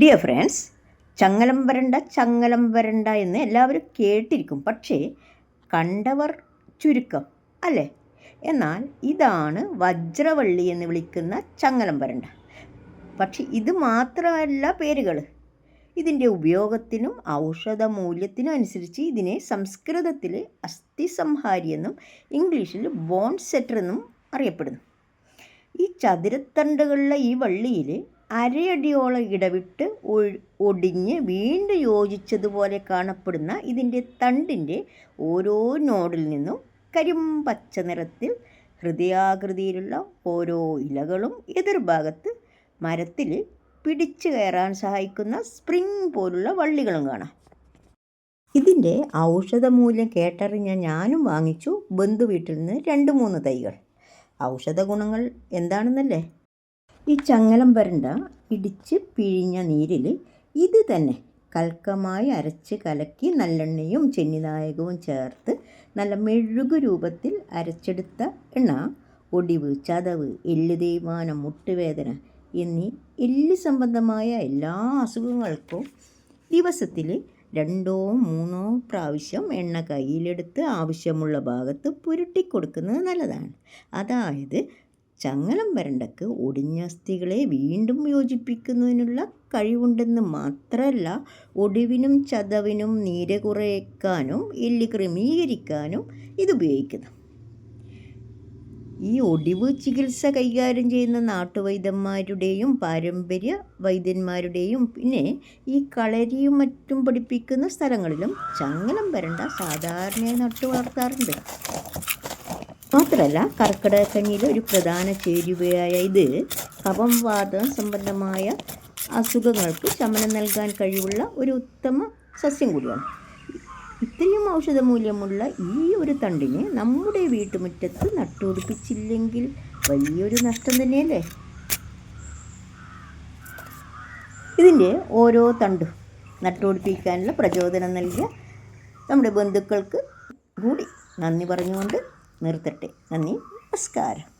Dear friends ചങ്ങലം വരണ്ട ചങ്ങലം വരണ്ട എന്ന് എല്ലാവരും കേട്ടിരിക്കും. പക്ഷേ കണ്ടവർ ചുരുക്കം അല്ലേ? എന്നാൽ ഇതാണ് വജ്രവള്ളി എന്ന് വിളിക്കുന്ന ചങ്ങലം വരണ്ട. പക്ഷെ ഇത് മാത്രമല്ല പേരുകൾ ഇതിന്റെ ഉപയോഗത്തിനും ഔഷധ മൂല്യത്തിനും അനുസരിച്ച് ഇതിനെ സംസ്കൃതത്തിൽ അസ്ഥിസംഹാരി എന്നും ഇംഗ്ലീഷിൽ ബോൺ സെറ്റർ എന്നും അറിയപ്പെടുന്നു. ഈ ചതുരത്തണ്ടുകളിലെ ഈ വള്ളിയിൽ അരയടിയോളം ഇടവിട്ട് ഒടിഞ്ഞ് വീണ്ടും യോജിച്ചതുപോലെ കാണപ്പെടുന്ന ഇതിന്റെ തണ്ടിന്റെ ഓരോ നോഡിൽ നിന്നും കരിമ്പച്ച നിറത്തിൽ ഹൃദയാകൃതിയിലുള്ള ഓരോ ഇലകളും എതിർഭാഗത്ത് മരത്തിൽ പിടിച്ചു കയറാൻ സഹായിക്കുന്ന സ്പ്രിംഗ് പോലുള്ള വള്ളികളും കാണാം. ഇതിന്റെ ഔഷധമൂല്യം കേട്ടറിഞ്ഞ ഞാനും വാങ്ങിച്ചു ബന്ധു വീട്ടിൽ നിന്ന് രണ്ട് മൂന്ന് തൈകൾ. ഔഷധ ഗുണങ്ങൾ എന്താണെന്നല്ലേ? ഈ ചങ്ങലം വരണ്ട ഇടിച്ച് പിഴിഞ്ഞ നീരിൽ ഇത് തന്നെ കൽക്കമായി അരച്ച് കലക്കി നല്ലെണ്ണയും ചെന്നിനായകവും ചേർത്ത് നല്ല മെഴുകു രൂപത്തിൽ അരച്ചെടുത്ത എണ്ണ ഒടിവ് ചതവ് എല്ല് തേയ്മാനം മുട്ടുവേദന എന്നീ എല്ല് സംബന്ധമായ എല്ലാ അസുഖങ്ങൾക്കും ദിവസത്തിൽ രണ്ടോ മൂന്നോ പ്രാവശ്യം എണ്ണ കയ്യിലെടുത്ത് ആവശ്യമുള്ള ഭാഗത്ത് പുരട്ടി കൊടുക്കുന്നത് നല്ലതാണ്. അതായത് ചങ്ങലം വരണ്ടക്ക് ഒടിഞ്ഞ അസ്ഥികളെ വീണ്ടും യോജിപ്പിക്കുന്നതിനുള്ള കഴിവുണ്ടെന്ന് മാത്രമല്ല ഒടിവിനും ചതവിനും നീര് കുറയ്ക്കാനും എല്ല് ക്രമീകരിക്കാനും ഇത് ഉപയോഗിക്കുന്നു. ഈ ഒടിവ് ചികിത്സ കൈകാര്യം ചെയ്യുന്ന നാട്ടുവൈദ്യന്മാരുടെയും പാരമ്പര്യ വൈദ്യന്മാരുടെയും പിന്നെ ഈ കളരിയും മറ്റും പഠിപ്പിക്കുന്ന സ്ഥലങ്ങളിലും ചങ്ങലം വരണ്ട സാധാരണയായി നട്ടു വളർത്താറുണ്ട് മാത്രമല്ല കർക്കിടകക്കഞ്ഞിയിലെ ഒരു പ്രധാന ചേരുവയായ ഇത് കഫം വാദം സംബന്ധമായ അസുഖങ്ങൾക്ക് ശമനം നൽകാൻ കഴിവുള്ള ഒരു ഉത്തമ സസ്യം കൂടിയാണ്. ഇത്രയും ഔഷധമൂല്യമുള്ള ഈ ഒരു തണ്ടിനെ നമ്മുടെ വീട്ടുമുറ്റത്ത് നട്ടുപിടിപ്പിച്ചില്ലെങ്കിൽ വലിയൊരു നഷ്ടം തന്നെയല്ലേ? ഇതിന്റെ ഓരോ തണ്ടും നട്ടുപിടിപ്പിക്കാനുള്ള പ്രചോദനം നൽകിയ നമ്മുടെ ബന്ധുക്കൾക്ക് കൂടി നന്ദി പറഞ്ഞുകൊണ്ട് നിർത്തട്ടെ. നന്ദി. നമസ്കാരം.